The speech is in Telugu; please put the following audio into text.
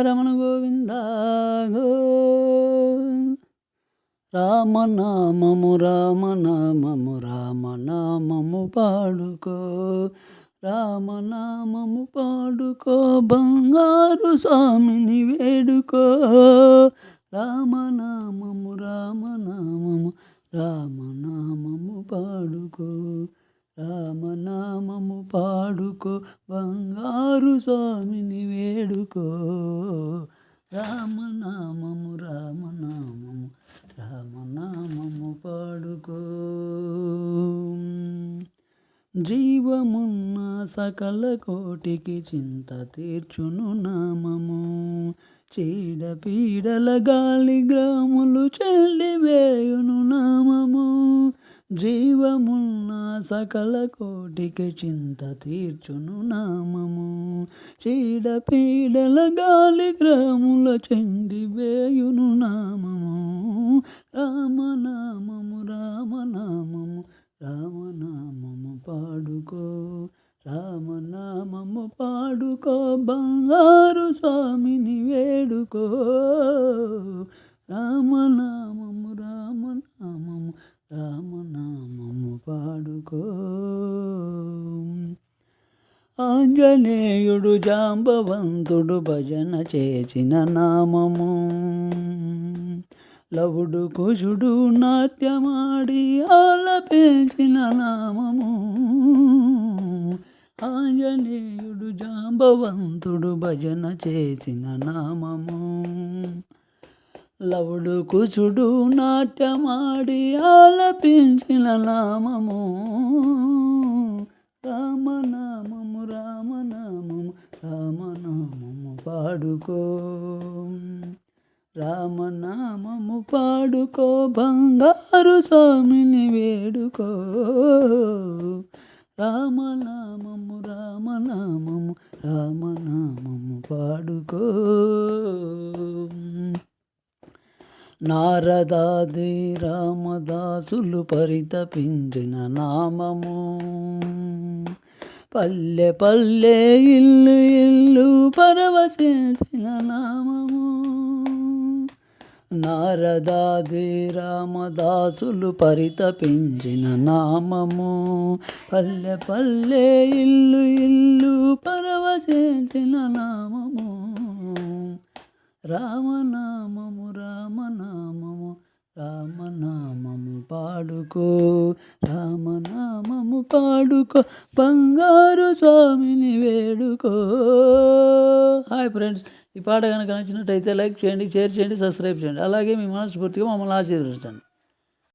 రమణ గోవింద గో. రామనామము రామనామము రామనామము పాడుకో. రామనామము పాడుకో బంగారు స్వామిని వేడుకో. రామనామము రామనామము రామనామము పాడుకో. రామనామము పాడుకో బంగారు స్వామిని వేడుకో. రామనామము రామనామము రామనామము పాడుకో. జీవమున్న సకల కోటికి చింత తీర్చును నామము. చీడ పీడల గాలి గ్రాములు చెల్లివేయును నామము. జీవమున్న సకల కోటికి చింత తీర్చును నామము. చీడ పీడల గాలి గ్రాముల చెండి వేయును నామము. రామనామము రామనామము రామనామము పాడుకో. రామనామము పాడుకో బంగారు స్వామిని వేడుకో. రామనా రామనామము రామనామము పాడుకో ఆంజనేయుడు జాంబవంతుడు భజన చేసిన నామము. లవుడు కుజుడు నాట్యమాడి ఆలపించిన నామము. ఆంజనేయుడు జాంబవంతుడు భజన చేసిన నామము. లవుడు కుచుడు నాట్యమాడి ఆలపించిన నామము. రామనామము రామనామము రామనామము పాడుకో. రామనామము పాడుకో బంగారు స్వామిని వేడుకో. రామనామము రామనామము రామనామము పాడుకో. నారదాది రామదాసులు పరితపించిన నామము. పల్లె పల్లె ఇల్లు ఇల్లు పరవశేసిన నామము. నారదాది రామదాసులు పరితపించిన నామము. పల్లె పల్లె ఇల్లు ఇల్లు పరవశేసిన నామము. రామనా రామనామము పాడుకో రామనామము పాడుకో బంగారు స్వామిని వేడుకో. హాయ్ ఫ్రెండ్స్ ఈ పాట కనుక నచ్చినట్టయితే లైక్ చేయండి షేర్ చేయండి సబ్స్క్రైబ్ చేయండి. అలాగే మీ మనస్ఫూర్తిగా మమ్మల్ని ఆశీర్వదించండి.